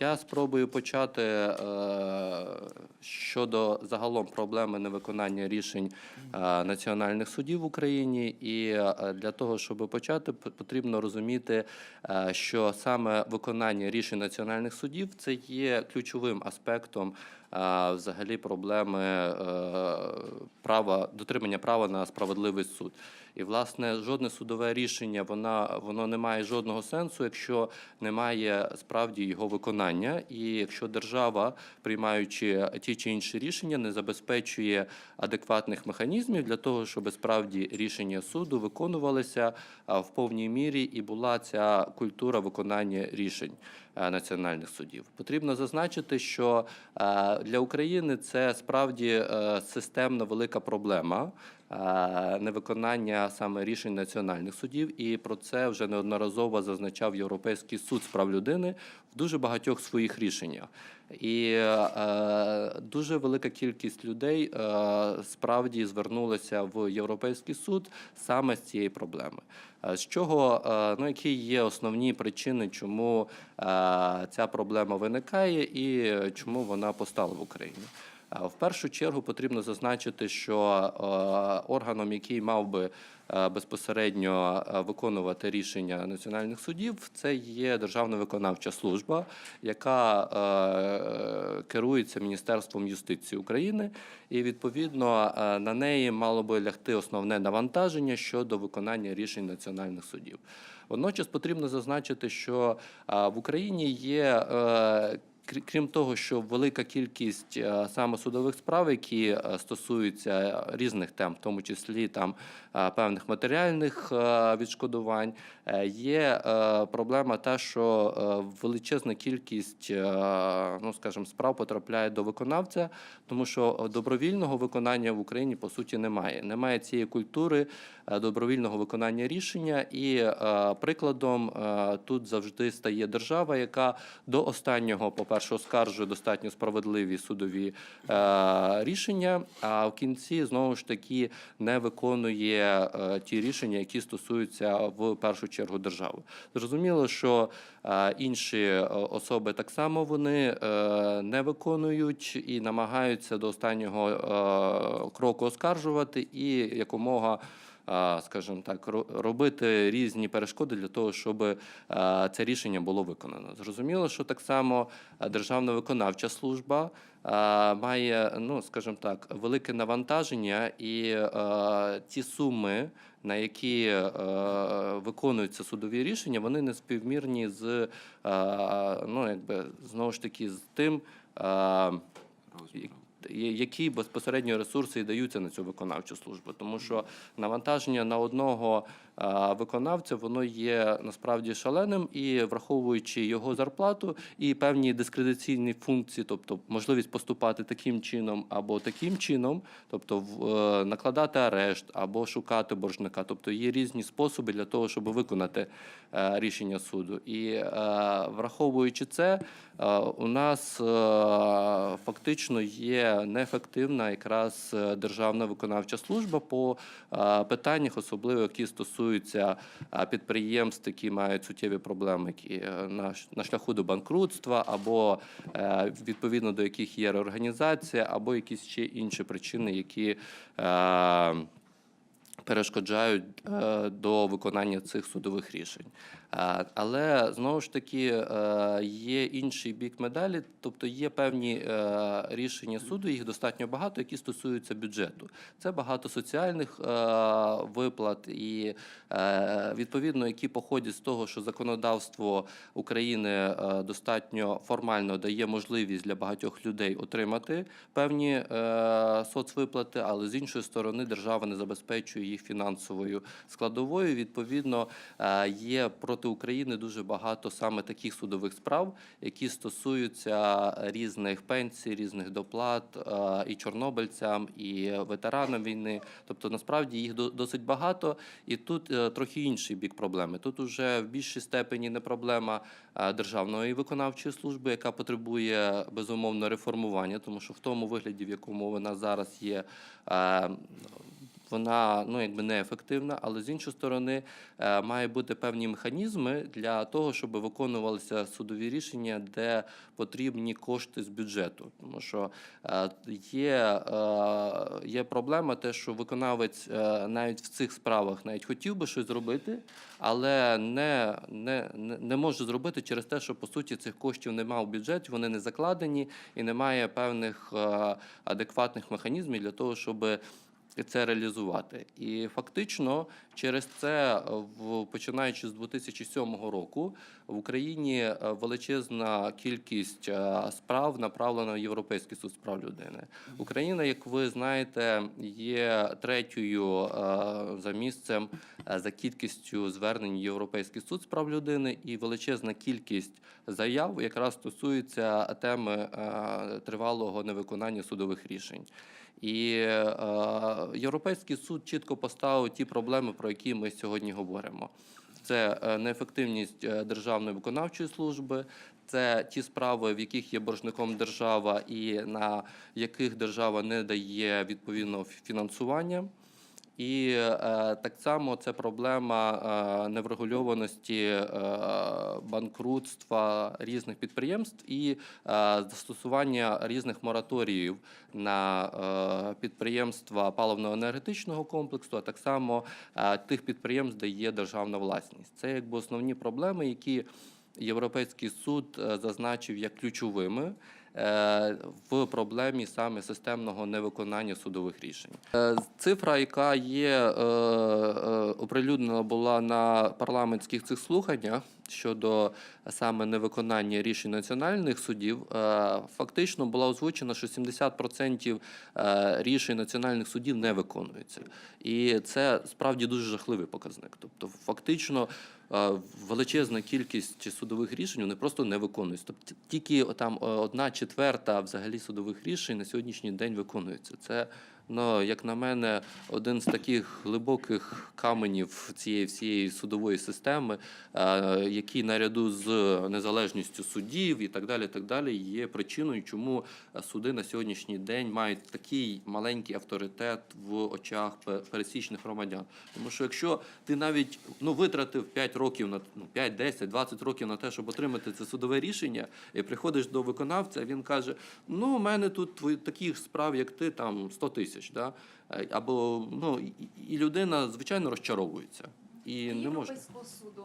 Я спробую почати е, щодо загалом проблеми невиконання рішень е, національних судів в Україні. І е, для того, щоб почати, потрібно розуміти, що саме виконання рішень національних судів це є ключовим аспектом взагалі проблеми права дотримання права на справедливий суд. І власне жодне судове рішення вона воно не має жодного сенсу, якщо немає справді його виконання, і якщо держава, приймаючи ті чи інші рішення, не забезпечує адекватних механізмів для того, щоб справді рішення суду виконувалися в повній мірі, і була ця культура виконання рішень е, національних судів. Потрібно зазначити, що е, для України це справді е, системна велика проблема невиконання саме рішень національних судів, і про це вже неодноразово зазначав Європейський суд з прав людини в дуже багатьох своїх рішеннях. І е, дуже велика кількість людей е, справді звернулася в Європейський суд саме з цієї проблеми. Е, З чого е, ну які є основні причини, чому е, ця проблема виникає і е, чому вона постала в Україні? В першу чергу потрібно зазначити, що е, органом, який мав би е, безпосередньо е, виконувати рішення національних судів, це є Державна виконавча служба, яка керується Міністерством юстиції України, і відповідно на неї мало би лягти основне навантаження щодо виконання рішень національних судів. Водночас потрібно зазначити, що в Україні є крім того, що велика кількість е, саме судових справ, які е, стосуються різних тем, в тому числі там е, певних матеріальних е, відшкодувань, е, є е, проблема та, що е, величезна кількість, е, ну скажімо, справ потрапляє до виконавця, тому що добровільного виконання в Україні по суті немає. Немає цієї культури е, добровільного виконання рішення, і е, прикладом е, тут завжди стає держава, яка до останнього, по-перше, оскаржує достатньо справедливі судові е, рішення, а в кінці знову ж таки не виконує е, ті рішення, які стосуються в першу чергу держави. Зрозуміло, що е, інші е, особи так само вони е, не виконують і намагаються до останнього е, кроку оскаржувати і якомога. А, Скажімо так, робити різні перешкоди для того, щоб е, це рішення було виконано. Зрозуміло, що так само е, Державна виконавча служба е, має, ну скажімо так, велике навантаження, і ті суми, на які виконуються судові рішення, вони не співмірні з ну, якби знову ж таки з тим. я- які безпосередньо ресурси і даються на цю виконавчу службу, тому що навантаження на одного виконавця воно є насправді шаленим і враховуючи його зарплату і певні дискредиційні функції, тобто можливість поступати таким чином або таким чином, тобто е, накладати арешт або шукати боржника, тобто є різні способи для того, щоб виконати е, рішення суду. І е, враховуючи це, у нас фактично є неефективна якраз державна виконавча служба по питаннях, особливо які стосуються е, підприємств, які мають суттєві проблеми, які е, на, на шляху до банкрутства, або е, відповідно до яких є реорганізація, або якісь ще інші причини, які перешкоджають до виконання цих судових рішень. Але знову ж таки е, є інший бік медалі, тобто є певні е, рішення суду, їх достатньо багато, які стосуються бюджету. Це багато соціальних е, виплат і відповідно, які походять з того, що законодавство України достатньо формально дає можливість для багатьох людей отримати певні соцвиплати, але з іншої сторони держава не забезпечує їх фінансовою складовою. Відповідно, є проти України дуже багато саме таких судових справ, які стосуються різних пенсій, різних доплат е, і чорнобильцям, і ветеранам війни. Тобто, насправді їх досить багато, і тут е, трохи інший бік проблеми. Тут уже в більшій степені не проблема е, державної виконавчої служби, яка потребує безумовно реформування, тому що в тому вигляді, в якому вона зараз є. Вона ну якби неефективна, але з іншої сторони е, має бути певні механізми для того, щоб виконувалися судові рішення, де потрібні кошти з бюджету. Тому що е, є, е, є проблема, те, що виконавець навіть в цих справах навіть хотів би щось зробити, але не, не, не, може зробити через те, що по суті цих коштів немає в бюджеті, вони не закладені і немає певних адекватних механізмів для того, щоб це реалізувати. І фактично через це, починаючи з 2007 року, в Україні е, величезна кількість е, справ направлена в Європейський суд з прав людини. Україна, як ви знаєте, є третьою е, за місцем за кількістю звернень в Європейський суд з прав людини, і величезна кількість заяв якраз стосується теми тривалого невиконання судових рішень. І Європейський суд чітко поставив ті проблеми, про які ми сьогодні говоримо. Це е, неефективність е, державної виконавчої служби, це ті справи, в яких є боржником держава, і на яких держава не дає відповідного фінансування. І е, так само це проблема е, неврегульованості е, банкрутства різних підприємств і застосування різних мораторіїв на підприємства паливно-енергетичного комплексу, а так само тих підприємств, де є державна власність. Це якби основні проблеми, які Європейський суд зазначив як ключовими в проблемі саме системного невиконання судових рішень. Е, Цифра, яка є е, е, оприлюднена була на парламентських цих слуханнях щодо саме невиконання рішень національних судів, е, фактично була озвучена, що 70% е, рішень національних судів не виконуються. І це справді дуже жахливий показник. Тобто, фактично. Величезна кількість судових рішень вони просто не виконуються. Тобто тільки там е, одна четверта взагалі судових рішень на сьогоднішній день виконується. Це ну, як на мене, один з таких глибоких каменів цієї всієї судової системи, е, який наряду з незалежністю судів і так далі, так далі, є причиною, чому суди на сьогоднішній день мають такий маленький авторитет в очах пересічних громадян. Тому що якщо ти навіть ну витратив 5 років на ну 5, 10, 20 років на те, щоб отримати це судове рішення, і приходиш до виконавця, він каже: Ну, у мене тут таких справ, як ти, там 100 тисяч. Да? Е, Або ну і- людина звичайно розчаровується і не може. Європейського суду.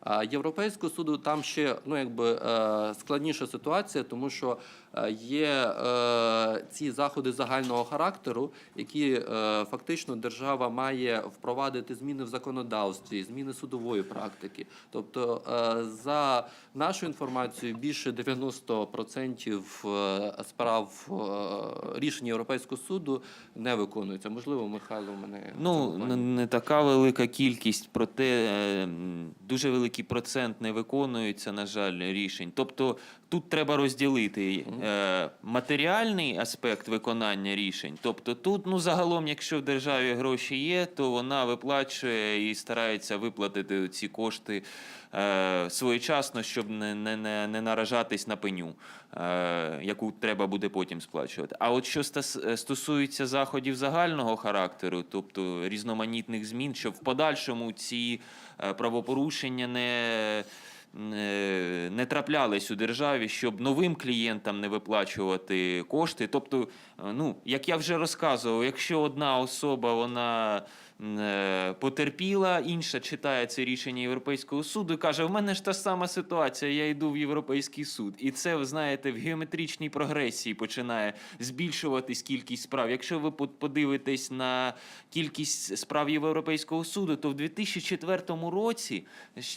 А Європейського суду там ще ну якби е, складніша ситуація, тому що є е, ці заходи загального характеру, які е, фактично держава має впровадити зміни в законодавстві, зміни судової практики. Тобто, е, за нашою інформацією, більше 90% е, справ е, рішень Європейського суду не виконуються. Можливо, Михайло мене Ну, не, така велика кількість, проте е, дуже великий процент не виконується, на жаль, рішень. Тобто тут треба розділити е, матеріальний аспект виконання рішень. Тобто тут, ну, загалом, якщо в державі гроші є, то вона виплачує і старається виплатити ці кошти е, своєчасно, щоб не, не, не, не наражатись на пеню, е, яку треба буде потім сплачувати. А от що е, стосується заходів загального характеру, тобто різноманітних змін, щоб в подальшому ці е, правопорушення не. Не, не траплялись у державі, щоб новим клієнтам не виплачувати кошти. Тобто, е, ну як я вже розказував, якщо одна особа вона е, потерпіла, інша читає це рішення Європейського суду і каже: в мене ж та сама ситуація, я йду в Європейський суд. І це, ви знаєте, в геометричній прогресії починає збільшуватись кількість справ. Якщо ви по- подивитесь на кількість справ Європейського суду, то в 2004 році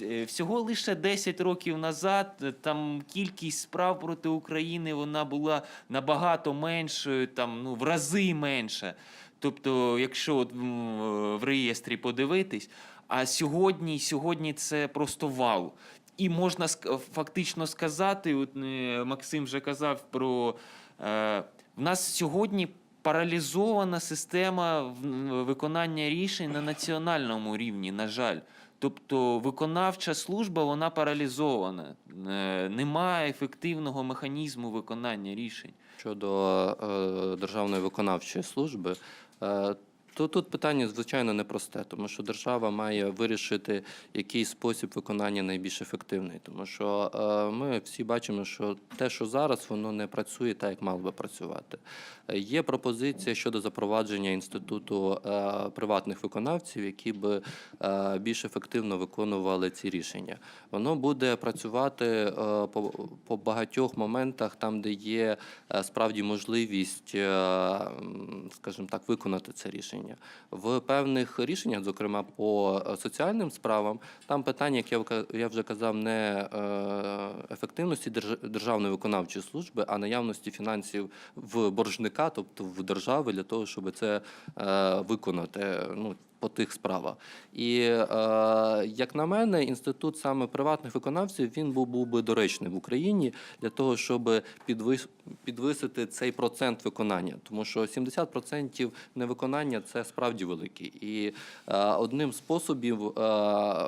е, всього лише 10 років назад е, там кількість справ проти України вона була набагато меншою, там ну в рази менша. Тобто, якщо от, в реєстрі подивитись, а сьогодні, сьогодні це просто вал. І можна фактично сказати, от е, Максим вже казав про е, в нас сьогодні паралізована система виконання рішень на національному рівні, на жаль. Тобто виконавча служба вона паралізована. Е, Немає ефективного механізму виконання рішень. Щодо е, Державної виконавчої служби, е, То тут питання звичайно непросте, тому що держава має вирішити, який спосіб виконання найбільш ефективний. Тому що е, ми всі бачимо, що те, що зараз, воно не працює так, як мало би працювати. Е, Є пропозиція щодо запровадження інституту е, приватних виконавців, які би е, більш ефективно виконували ці рішення. Воно буде працювати е, по, по багатьох моментах, там, де є е, справді можливість, е, скажімо так, виконати це рішення. В певних рішеннях, зокрема по е, соціальним справам, там питання, як я вже казав, не е, ефективності держ- державної виконавчої служби, а наявності фінансів в боржника, тобто в держави, для того, щоб це е, виконати. Ну, по тих справах. І е, як на мене, інститут саме приватних виконавців він був, був би доречний в Україні для того, щоб підвис, підвисити цей процент виконання, тому що 70% невиконання це справді великий. І е, одним з способів е,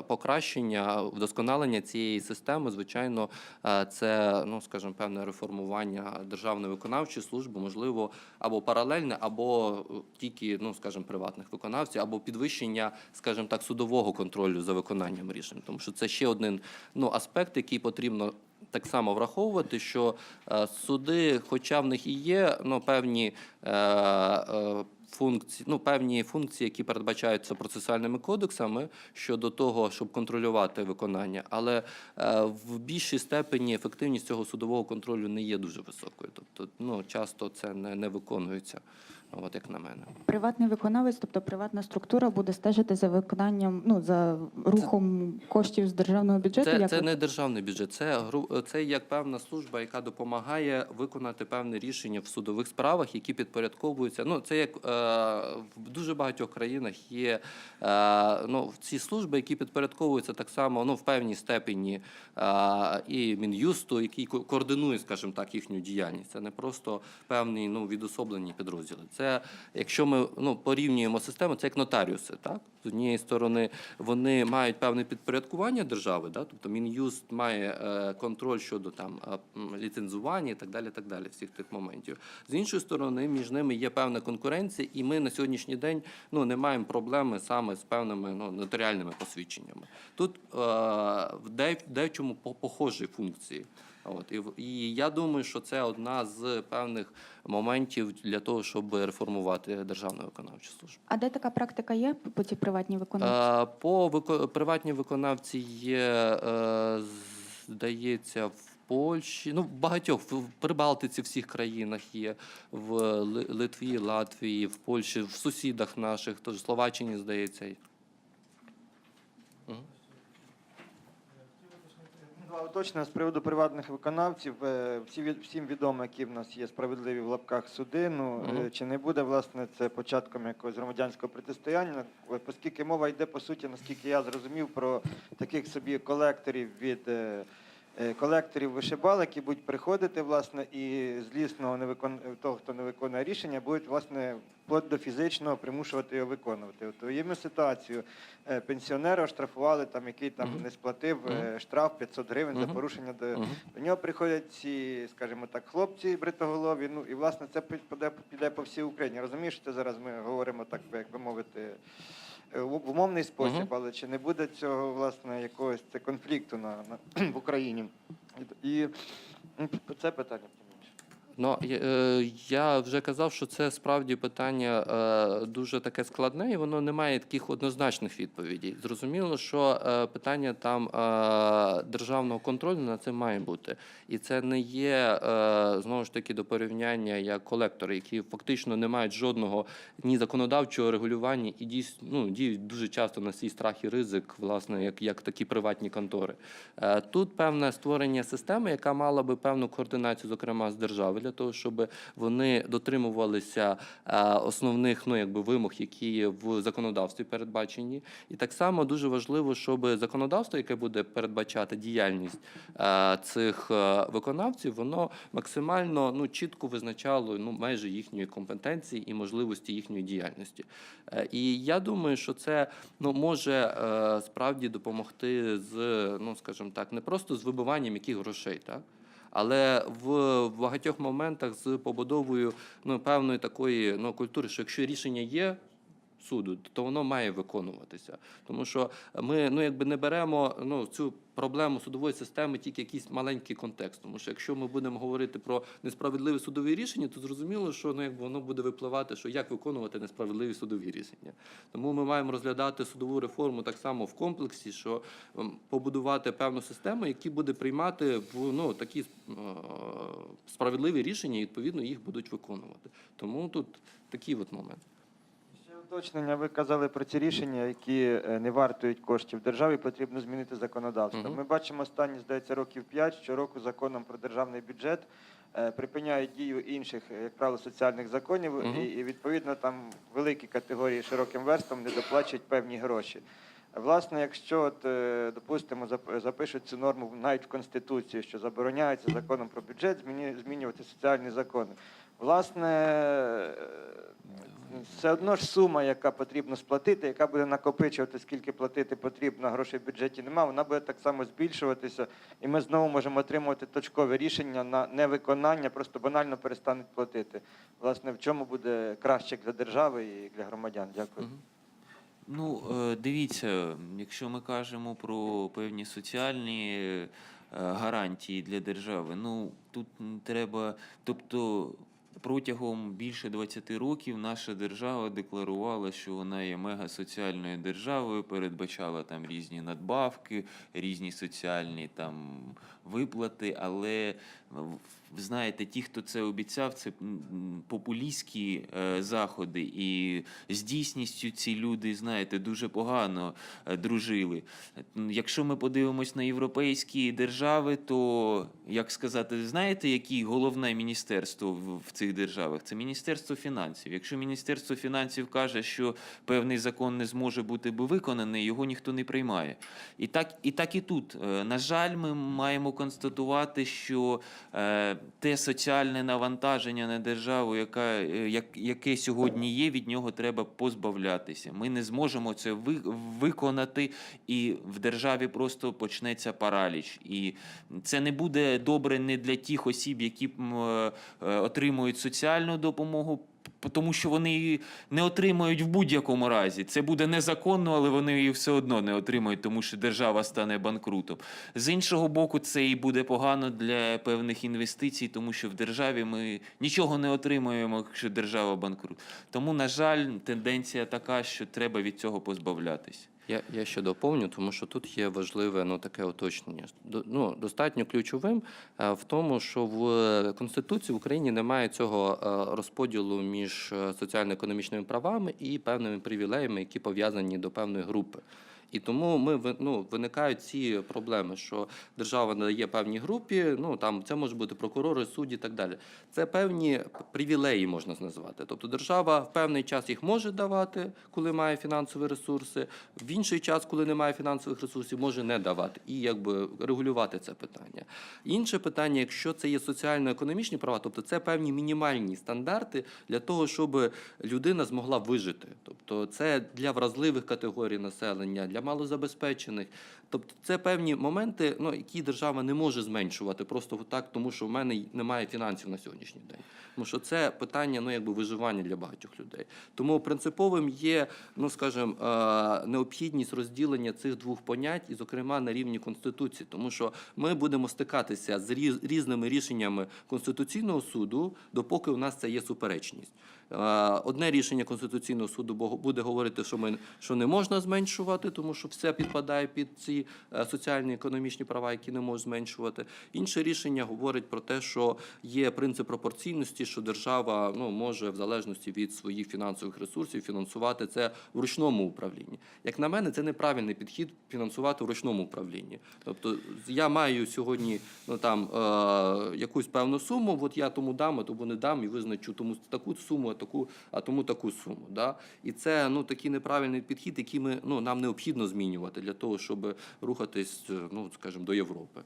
покращення, вдосконалення цієї системи, звичайно, е, це ну, скажімо, певне реформування державної виконавчої служби, можливо, або паралельне, або тільки, ну скажімо, приватних виконавців, або підвищення, скажімо так, судового контролю за виконанням рішень, тому що це ще один ну, аспект, який потрібно. Так само враховувати, що е, суди, хоча в них і є ну, певні е, е, функції, ну, певні функції, які передбачаються процесуальними кодексами щодо того, щоб контролювати виконання, але е, в більшій степені ефективність цього судового контролю не є дуже високою. Тобто, ну, часто це не, не виконується, от як на мене. Приватний виконавець, тобто приватна структура, буде стежити за виконанням, ну за рухом коштів з державного бюджету. Це, як це ви- не державний бюджет, це це як певна служба, яка допомагає виконати певне рішення в судових справах, які підпорядковуються. Ну це як е, в дуже багатьох країнах є е, ну, ці служби, які підпорядковуються так само ну, в певній степені е, і мін'юсту, який ко- координує, скажімо так, їхню діяльність. Це не просто певні ну, відособлені підрозділи. Це якщо ми ну, порівнюємо систему, це як нотаріуси. Так? З однієї сторони, вони мають певне підпорядкування держави, да? тобто Мін'юст має е, контроль щодо там е, ліцензування і так далі, так далі, всіх тих моментів. З іншої сторони, між ними є певна конкуренція, і ми на сьогоднішній день ну, не маємо проблеми саме з певними ну, нотаріальними посвідченнями. Тут е, в де, дечому по- похожі функції. От і, в- і я думаю, що це одна з певних моментів для того, щоб реформувати державну виконавчу службу. А де така практика є по цій приватній виконавці? По вико- приватній виконавці є, е, здається, в Польщі, ну в багатьох в в Прибалтиці, всіх країнах є, в Ли- Литві, Латвії, в Польщі, в сусідах наших, тож Словаччині, здається. Два уточнення з приводу приватних виконавців. Е, Всі всім відомо, які в нас є справедливі в лапках суди. Ну Мгм. чи не буде власне це початком якогось громадянського протистояння? Е, Оскільки мова йде по суті, наскільки я зрозумів, про таких собі колекторів від. Е, Колекторів вишибал, які будуть приходити, власне, і злісного не викон... того, хто не виконує рішення, будуть власне вплоть до фізичного примушувати його виконувати. От уявимо ситуацію, е, пенсіонера штрафували, там який там не сплатив е, штраф 500 гривень за порушення до до нього приходять ці, скажімо так, хлопці бритоголові. Ну і власне це піде, піде по всій Україні. Розумієш, що зараз ми говоримо так, як би мовити, в в умовний спосіб, Мгм. але чи не буде цього власне якогось це конфлікту на, на в Україні? І, і це питання. Ну, я- е, вже казав, що це справді питання е, дуже таке складне, і воно не має таких однозначних відповідей. Зрозуміло, що е, питання там державного контролю на це має бути. І це не є знову ж таки до порівняння як колектори, які фактично не мають жодного ні законодавчого регулювання і дійсно ну, діють дуже часто на свій страх і ризик, власне, як, як такі приватні контори. Тут певне створення системи, яка мала би певну координацію, зокрема з держави, для того, щоб вони дотримувалися основних ну, якби, вимог, які є в законодавстві передбачені. І так само дуже важливо, щоб законодавство, яке буде передбачати діяльність цих виконавців, воно максимально ну, чітко визначало ну, межі їхньої компетенції і можливості їхньої діяльності. Е, І я думаю, що це ну, може е, справді допомогти з, ну скажімо так, не просто з вибиванням яких грошей, так? Але в багатьох моментах з побудовою ну, певної такої ну, культури, що якщо рішення є, суду, то воно має виконуватися. Тому що ми ну, якби не беремо ну, цю проблему судової системи тільки якийсь маленький контекст. Тому що якщо ми будемо говорити про несправедливі судові рішення, то зрозуміло, що ну, якби воно буде випливати, що як виконувати несправедливі судові рішення. Тому ми маємо розглядати судову реформу так само в комплексі, що ем, побудувати певну систему, які буде приймати в ну, такі е, справедливі рішення, і відповідно їх будуть виконувати. Тому тут такий от момент. Уточнення, ви казали про ці рішення, які е, не вартують коштів державі, потрібно змінити законодавство. Мгм. Ми бачимо останні, здається, років 5, щороку законом про державний бюджет е, припиняють дію інших, е, як правило, соціальних законів, Мгм. і, відповідно там великі категорії широким верствам не доплачують певні гроші. Власне, якщо от, допустимо, зап- запишуть цю норму навіть в Конституції, що забороняється законом про бюджет змінювати соціальні закони. Власне, все одно ж сума, яка потрібно сплатити, яка буде накопичувати, скільки платити потрібно, грошей в бюджеті немає, вона буде так само збільшуватися, і ми знову можемо отримувати точкове рішення на невиконання, просто банально перестануть платити. Власне, в чому буде краще для держави і для громадян? Дякую. Ну, е, дивіться, якщо ми кажемо про певні соціальні е, гарантії для держави, ну тут треба, тобто. Протягом більше 20 років наша держава декларувала, що вона є мегасоціальною державою, передбачала там різні надбавки, різні соціальні там виплати. Але знаєте, ті, хто це обіцяв, це популістські е, заходи, і з дійсністю ці люди, знаєте, дуже погано е, дружили. Якщо ми подивимось на європейські держави, то як сказати, знаєте, яке головне міністерство в, в цих державах? Це міністерство фінансів. Якщо міністерство фінансів каже, що певний закон не зможе бути виконаний, його ніхто не приймає. І так, і так і тут. Е, На жаль, ми маємо констатувати, що е, те соціальне навантаження на державу, яка, е, як, яке сьогодні є, від нього треба позбавлятися. Ми не зможемо це ви, виконати, і в державі просто почнеться параліч. І це не буде добре не для тих осіб, які е, отримують соціальну допомогу. Тому що вони її не отримають в будь-якому разі. Це буде незаконно, але вони її все одно не отримають, тому що держава стане банкрутом. З іншого боку, це і буде погано для певних інвестицій, тому що в державі ми нічого не отримуємо, якщо держава банкрут. Тому, на жаль, тенденція така, що треба від цього позбавлятись. Я, я ще доповню, тому що тут є важливе ну, таке уточнення. До- Ну, достатньо ключовим е, в тому, що в Конституції в Україні немає цього е, розподілу між е, соціально-економічними правами і певними привілеями, які пов'язані до певної групи. І тому ми ну, виникають ці проблеми, що держава надає певній групі, ну там це можуть бути прокурори, судді і так далі. Це певні привілеї можна назвати. Тобто держава в певний час їх може давати, коли має фінансові ресурси, в інший час, коли немає фінансових ресурсів, може не давати і якби регулювати це питання. Інше питання, якщо це є соціально-економічні права, тобто це певні мінімальні стандарти для того, щоб людина змогла вижити. Тобто це для вразливих категорій населення, для малозабезпечених. Тобто це певні моменти, ну, які держава не може зменшувати просто так, тому що в мене немає фінансів на сьогоднішній день. Тому що це питання ну, якби виживання для багатьох людей. Тому принциповим є, ну скажімо, е, необхідність розділення цих двох понять, і, зокрема, на рівні Конституції, тому що ми будемо стикатися з різними рішеннями Конституційного суду, допоки у нас це є суперечність. Е, Одне рішення Конституційного суду буде говорити, що ми що не можна зменшувати, тому що все підпадає під ці е, соціальні економічні права, які не можуть зменшувати. Інше рішення говорить про те, що є принцип пропорційності, що держава ну може в залежності від своїх фінансових ресурсів фінансувати це в ручному управлінні. Як на мене, це неправильний підхід фінансувати в ручному управлінні. Тобто я маю сьогодні ну там е, якусь певну суму, от я тому дам, а тому не дам, і визначу тому таку суму, таку, а тому таку суму. Да? І це ну такий неправильний підхід, який ми ну нам необхідно змінювати для того, щоб рухатись, ну скажімо, до Європи.